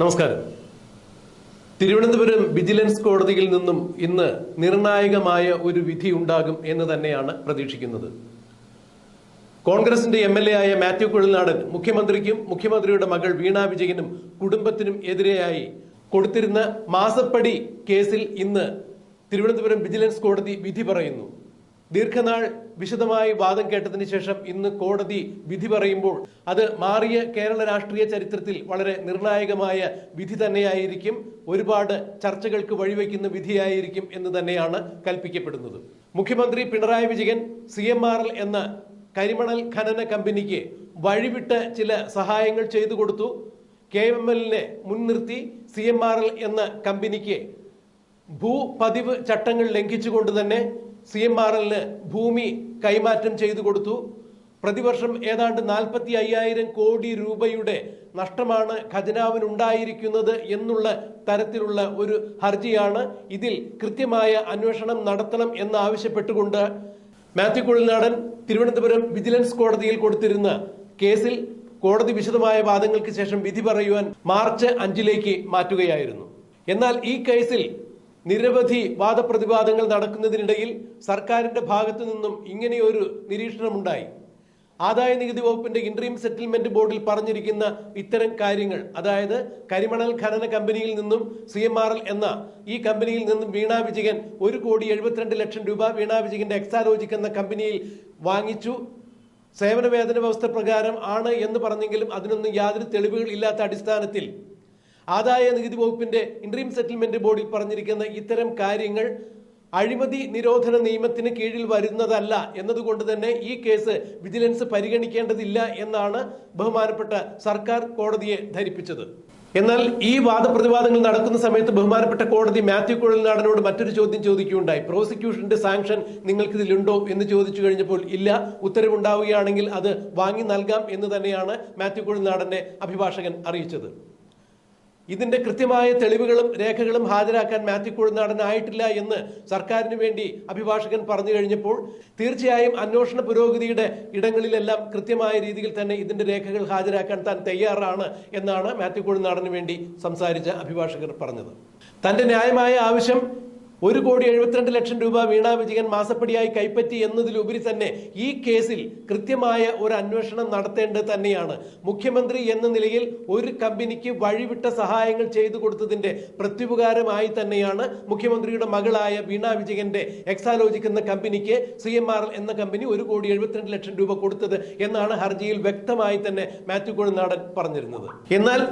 നമസ്കാരം. തിരുവനന്തപുരം വിജിലൻസ് കോടതിയിൽ നിന്നും ഇന്ന് നിർണായകമായ ഒരു വിധി ഉണ്ടാകും എന്ന് തന്നെയാണ് പ്രതീക്ഷിക്കുന്നത്. കോൺഗ്രസിന്റെ എം എൽ എ ആയ മാത്യു കുഴൽനാടൻ മുഖ്യമന്ത്രിക്കും മുഖ്യമന്ത്രിയുടെ മകൾ വീണ വിജയനും കുടുംബത്തിനും എതിരെയായി കൊടുത്തിരുന്ന മാസപ്പടി കേസിൽ ഇന്ന് തിരുവനന്തപുരം വിജിലൻസ് കോടതി വിധി പറയുന്നു. ദീർഘനാൾ വിശദമായി വാദം കേട്ടതിന് ശേഷം ഇന്ന് കോടതി വിധി പറയുമ്പോൾ അത് മാറിയ കേരള രാഷ്ട്രീയ ചരിത്രത്തിൽ വളരെ നിർണായകമായ വിധി തന്നെയായിരിക്കും. ഒരുപാട് ചർച്ചകൾക്ക് വഴിവെക്കുന്ന വിധിയായിരിക്കും എന്ന് തന്നെയാണ് കൽപ്പിക്കപ്പെടുന്നത്. മുഖ്യമന്ത്രി പിണറായി വിജയൻ സി എന്ന കരിമണൽ ഖനന കമ്പനിക്ക് വഴിവിട്ട് ചില സഹായങ്ങൾ ചെയ്തു കൊടുത്തു. കെ എം എല്ലിനെ മുൻനിർത്തി സി എം ആർ എൽ എന്ന കമ്പനിക്ക് ഭൂപതിവ് ചട്ടങ്ങൾ ലംഘിച്ചുകൊണ്ട് തന്നെ സി എം ആർ എല്ലിന് ഭൂമി കൈമാറ്റം ചെയ്തു കൊടുത്തു. പ്രതിവർഷം ഏതാണ്ട് നാൽപ്പത്തി അയ്യായിരം കോടി രൂപയുടെ നഷ്ടമാണ് ഖജനാവിനുണ്ടായിരിക്കുന്നത് എന്നുള്ള തരത്തിലുള്ള ഒരു ഹർജിയാണ് ഇതിൽ കൃത്യമായ അന്വേഷണം നടത്തണം എന്നാവശ്യപ്പെട്ടുകൊണ്ട് മാത്യു കുഴൽനാടൻ തിരുവനന്തപുരം വിജിലൻസ് കോടതിയിൽ കൊടുത്തിരുന്ന കേസിൽ കോടതി വിശദമായ വാദങ്ങൾക്ക് ശേഷം വിധി പറയുവാൻ മാർച്ച് അഞ്ചിലേക്ക് മാറ്റുകയായിരുന്നു. എന്നാൽ ഈ കേസിൽ നിരവധി വാദപ്രതിവാദങ്ങൾ നടക്കുന്നതിനിടയിൽ സർക്കാരിന്റെ ഭാഗത്തു നിന്നും ഇങ്ങനെയൊരു നിരീക്ഷണമുണ്ടായി. ആദായ നികുതി വകുപ്പിന്റെ ഇൻട്രീം സെറ്റിൽമെന്റ് ബോർഡിൽ പറഞ്ഞിരിക്കുന്ന ഇത്തരം കാര്യങ്ങൾ അതായത് കരിമണൽ ഖനന കമ്പനിയിൽ നിന്നും സി എം ആർ എൽ എന്ന ഈ കമ്പനിയിൽ നിന്നും വീണ വിജയൻ ഒരു കോടി എഴുപത്തിരണ്ട് ലക്ഷം രൂപ വീണ വിജയന്റെ എക്സാലോജിക് എന്ന കമ്പനിയിൽ വാങ്ങിച്ചു. സേവന വേതന വ്യവസ്ഥ പ്രകാരം ആണ് എന്ന് പറഞ്ഞെങ്കിലും അതിനൊന്നും യാതൊരു തെളിവുകൾ ഇല്ലാത്ത അടിസ്ഥാനത്തിൽ ആദായ നികുതി വകുപ്പിന്റെ ഇൻട്രീം സെറ്റിൽമെന്റ് ബോർഡിൽ പറഞ്ഞിരിക്കുന്ന ഇത്തരം കാര്യങ്ങൾ അഴിമതി നിരോധന നിയമത്തിന് കീഴിൽ വരുന്നതല്ല എന്നതുകൊണ്ട് തന്നെ ഈ കേസ് വിജിലൻസ് പരിഗണിക്കേണ്ടതില്ല എന്നാണ് ബഹുമാനപ്പെട്ട സർക്കാർ കോടതിയെ ധരിപ്പിച്ചത്. എന്നാൽ ഈ വാദപ്രതിവാദങ്ങൾ നടക്കുന്ന സമയത്ത് ബഹുമാനപ്പെട്ട കോടതി മാത്യു കുഴൽനാടനോട് മറ്റൊരു ചോദ്യം ചോദിക്കുകയുണ്ടായി. പ്രോസിക്യൂഷന്റെ സാങ്ഷൻ നിങ്ങൾക്ക് ഇതിലുണ്ടോ എന്ന് ചോദിച്ചു കഴിഞ്ഞപ്പോൾ ഇല്ല. ഉത്തരവുണ്ടാവുകയാണെങ്കിൽ അത് വാങ്ങി നൽകാം എന്ന് തന്നെയാണ് മാത്യു കുഴൽനാടന്റെ അഭിഭാഷകൻ അറിയിച്ചത്. ഇതിന്റെ കൃത്യമായ തെളിവുകളും രേഖകളും ഹാജരാക്കാൻ മാത്യു ആയിട്ടില്ല എന്ന് സർക്കാരിന് വേണ്ടി അഭിഭാഷകൻ പറഞ്ഞു കഴിഞ്ഞപ്പോൾ തീർച്ചയായും അന്വേഷണ പുരോഗതിയുടെ ഇടങ്ങളിലെല്ലാം കൃത്യമായ രീതിയിൽ തന്നെ ഇതിന്റെ രേഖകൾ ഹാജരാക്കാൻ താൻ തയ്യാറാണ് എന്നാണ് മാത്യു കുഴുനാടന് വേണ്ടി സംസാരിച്ച അഭിഭാഷകർ പറഞ്ഞത്. തന്റെ ന്യായമായ ആവശ്യം ഒരു കോടി എഴുപത്തിരണ്ട് ലക്ഷം രൂപ വീണ വിജയൻ മാസപ്പടിയായി കൈപ്പറ്റി എന്നതിലുപരി തന്നെ ഈ കേസിൽ കൃത്യമായ ഒരു അന്വേഷണം നടത്തേണ്ടത് തന്നെയാണ്. മുഖ്യമന്ത്രി എന്ന നിലയിൽ ഒരു കമ്പനിക്ക് വഴിവിട്ട സഹായങ്ങൾ ചെയ്തു കൊടുത്തതിന്റെ പ്രത്യുപകാരമായി തന്നെയാണ് മുഖ്യമന്ത്രിയുടെ മകളായ വീണ വിജയന്റെ എക്സാലോജിക് എന്ന കമ്പനിക്ക് സി എം ആർ എന്ന കമ്പനി ഒരു കോടി എഴുപത്തിരണ്ട് ലക്ഷം രൂപ കൊടുത്തത് എന്നാണ് ഹർജിയിൽ വ്യക്തമായി തന്നെ മാത്യു കോഴിനാടൻ പറഞ്ഞിരുന്നത്. എന്നാൽ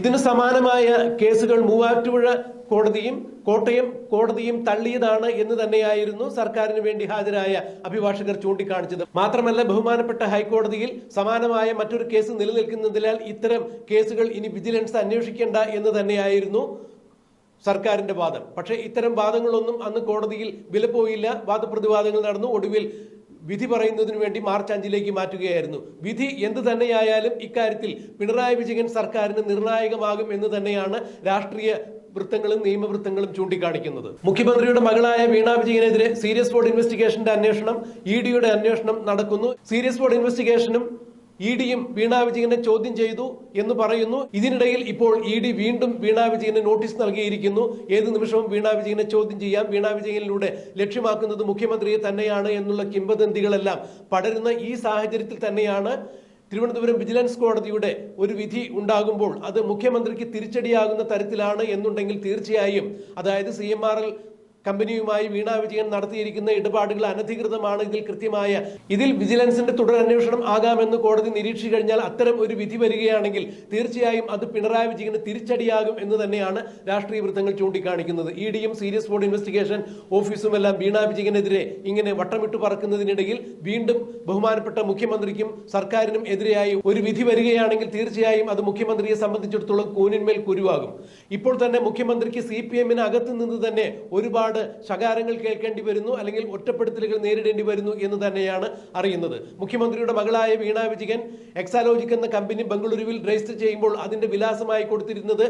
ഇതിനു സമാനമായ കേസുകൾ മൂവാറ്റുപുഴ കോടതിയും കോട്ടയം കോടതിയും തള്ളിയതാണ് എന്ന് തന്നെയായിരുന്നു സർക്കാരിന് വേണ്ടി ഹാജരായ അഭിഭാഷകർ ചൂണ്ടിക്കാണിച്ചത്. മാത്രമല്ല ബഹുമാനപ്പെട്ട ഹൈക്കോടതിയിൽ സമാനമായ മറ്റൊരു കേസ് നിലനിൽക്കുന്നതിനാൽ ഇത്തരം കേസുകൾ ഇനി വിജിലൻസ് അന്വേഷിക്കേണ്ട എന്ന് തന്നെയായിരുന്നു സർക്കാരിന്റെ വാദം. പക്ഷേ ഇത്തരം വാദങ്ങളൊന്നും അന്ന് കോടതിയിൽ വിലപ്പോയില്ല വാദപ്രതിവാദങ്ങൾ നടന്നു. ഒടുവിൽ വിധി പറയുന്നതിനു വേണ്ടി മാർച്ച് അഞ്ചിലേക്ക് മാറ്റുകയായിരുന്നു. വിധി എന്ത് തന്നെയായാലും ഇക്കാര്യത്തിൽ പിണറായി വിജയൻ സർക്കാരിന് നിർണായകമാകും എന്ന് തന്നെയാണ് രാഷ്ട്രീയ വൃത്തങ്ങളും നിയമവൃത്തങ്ങളും ചൂണ്ടിക്കാണിക്കുന്നത്. മുഖ്യമന്ത്രിയുടെ മകളായ വീണ വിജയനെതിരെ സീരിയസ് ബോർഡ് ഇൻവെസ്റ്റിഗേഷന്റെ അന്വേഷണം ഇ ഡിയുടെ അന്വേഷണം നടക്കുന്നു. സീരിയസ് ബോർഡ് ഇൻവെസ്റ്റിഗേഷനും ഇ ഡിയും വീണ വിജയനെ ചോദ്യം ചെയ്തു എന്ന് പറയുന്നു. ഇതിനിടയിൽ ഇപ്പോൾ ഇ ഡി വീണ്ടും വീണ വിജയന് നോട്ടീസ് നൽകിയിരിക്കുന്നു. ഏത് നിമിഷവും വീണ വിജയനെ ചോദ്യം ചെയ്യാം. വീണ വിജയനിലൂടെ ലക്ഷ്യമാക്കുന്നത് മുഖ്യമന്ത്രിയെ തന്നെയാണ് എന്നുള്ള കിംവദന്തികളെല്ലാം പടരുന്ന ഈ സാഹചര്യത്തിൽ തന്നെയാണ് തിരുവനന്തപുരം വിജിലൻസ് കോടതിയുടെ ഒരു വിധി ഉണ്ടാകുമ്പോൾ അത് മുഖ്യമന്ത്രിക്ക് തിരിച്ചടിയാകുന്ന തരത്തിലാണ് എന്നുണ്ടെങ്കിൽ തീർച്ചയായും അതായത് സി എം ആർ എൽ കമ്പനിയുമായി വീണ വിജയൻ നടത്തിയിരിക്കുന്ന ഇടപാടുകൾ അനധികൃതമാണ്. ഇതിൽ കൃത്യമായ ഇതിൽ വിജിലൻസിന്റെ തുടർ തുടരന്വേഷണം ആകാമെന്ന് കോടതി നിരീക്ഷിച്ചു കഴിഞ്ഞാൽ അത്തരം ഒരു വിധി വരികയാണെങ്കിൽ തീർച്ചയായും അത് പിണറായി വിജയന് തിരിച്ചടിയാകും എന്ന് തന്നെയാണ് രാഷ്ട്രീയ വൃത്തങ്ങൾ ചൂണ്ടിക്കാണിക്കുന്നത്. ഇ ഡിയും സീരിയസ് ബോർഡ് ഇൻവെസ്റ്റിഗേഷൻ ഓഫീസുമെല്ലാം വീണ വിജയനെതിരെ ഇങ്ങനെ വട്ടമിട്ട് പറക്കുന്നതിനിടയിൽ വീണ്ടും ബഹുമാനപ്പെട്ട മുഖ്യമന്ത്രിക്കും സർക്കാരിനും എതിരെയായി ഒരു വിധി വരികയാണെങ്കിൽ തീർച്ചയായും അത് മുഖ്യമന്ത്രിയെ സംബന്ധിച്ചിടത്തോളം കൂനിന്മേൽ കുരുവാകും. ഇപ്പോൾ തന്നെ മുഖ്യമന്ത്രിക്ക് സി പി എമ്മിന് അകത്തു നിന്ന് തന്നെ ഒരുപാട് ശകാരങ്ങൾ കേൾക്കേണ്ടി വരുന്നു അല്ലെങ്കിൽ ഒറ്റപ്പെടുത്തലുകൾ നേരിടേണ്ടി വരുന്നു എന്ന് തന്നെയാണ് അറിയുന്നത്. മുഖ്യമന്ത്രിയുടെ മകളായ വീണ വിജയൻ എക്സാലോജിക് എന്ന കമ്പനി ബംഗളൂരുവിൽ രജിസ്റ്റർ ചെയ്യുമ്പോൾ അതിന്റെ വിലാസമായി കൊടുത്തിരുന്നത്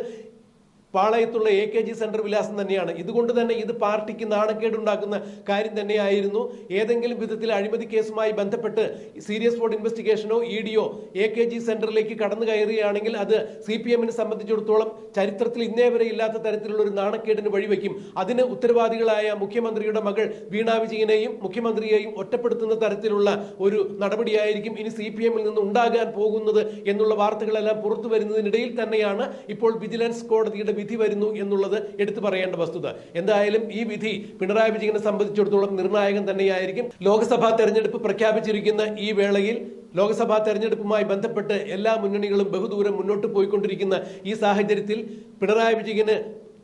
പാളയത്തുള്ള എ കെ ജി സെന്റർ വിലാസം തന്നെയാണ്. ഇതുകൊണ്ട് തന്നെ ഇത് പാർട്ടിക്ക് നാണക്കേടുണ്ടാക്കുന്ന കാര്യം തന്നെയായിരുന്നു. ഏതെങ്കിലും വിധത്തിൽ അഴിമതി കേസുമായി ബന്ധപ്പെട്ട് സീരിയസ് ബോർഡ് ഇൻവെസ്റ്റിഗേഷനോ ഇ ഡിയോ എ കെ ജി സെന്ററിലേക്ക് കടന്നു കയറുകയാണെങ്കിൽ അത് സി പി എമ്മിനെ സംബന്ധിച്ചിടത്തോളം ചരിത്രത്തിൽ ഇന്നേ വരെ ഇല്ലാത്ത തരത്തിലുള്ള ഒരു നാണക്കേടിന് വഴിവെക്കും. അതിന് ഉത്തരവാദികളായ മുഖ്യമന്ത്രിയുടെ മകൾ വീണ വിജയനെയും മുഖ്യമന്ത്രിയെയും ഒറ്റപ്പെടുത്തുന്ന തരത്തിലുള്ള ഒരു നടപടിയായിരിക്കും ഇനി സി പി എമ്മിൽ നിന്ന് ഉണ്ടാകാൻ പോകുന്നത് എന്നുള്ള വാർത്തകളെല്ലാം പുറത്തു വരുന്നതിനിടയിൽ തന്നെയാണ് ഇപ്പോൾ വിജിലൻസ് കോടതിയുടെ വിധി വരുന്നു എന്നുള്ളത് എടുത്തു പറയേണ്ട വസ്തുത. എന്തായാലും ഈ വിധി പിണറായി വിജയനെ സംബന്ധിച്ചിടത്തോളം നിർണായകം തന്നെയായിരിക്കും. ലോക്സഭാ തെരഞ്ഞെടുപ്പ് പ്രഖ്യാപിച്ചിരിക്കുന്ന ഈ വേളയിൽ ലോക്സഭാ തെരഞ്ഞെടുപ്പുമായി ബന്ധപ്പെട്ട് എല്ലാ മുന്നണികളും ബഹുദൂരം മുന്നോട്ട് പോയിക്കൊണ്ടിരിക്കുന്ന ഈ സാഹചര്യത്തിൽ പിണറായി വിജയന്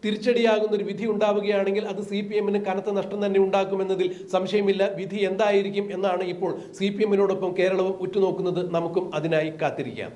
തിരിച്ചടിയാകുന്ന ഒരു വിധി ഉണ്ടാവുകയാണെങ്കിൽ അത് സി പി എമ്മിന് കനത്ത നഷ്ടം തന്നെ ഉണ്ടാക്കുമെന്നതിൽ സംശയമില്ല. വിധി എന്തായിരിക്കും എന്നാണ് ഇപ്പോൾ സി പി എമ്മിനോടൊപ്പം കേരളവും ഉറ്റുനോക്കുന്നത് നമുക്കും അതിനായി കാത്തിരിക്കാം.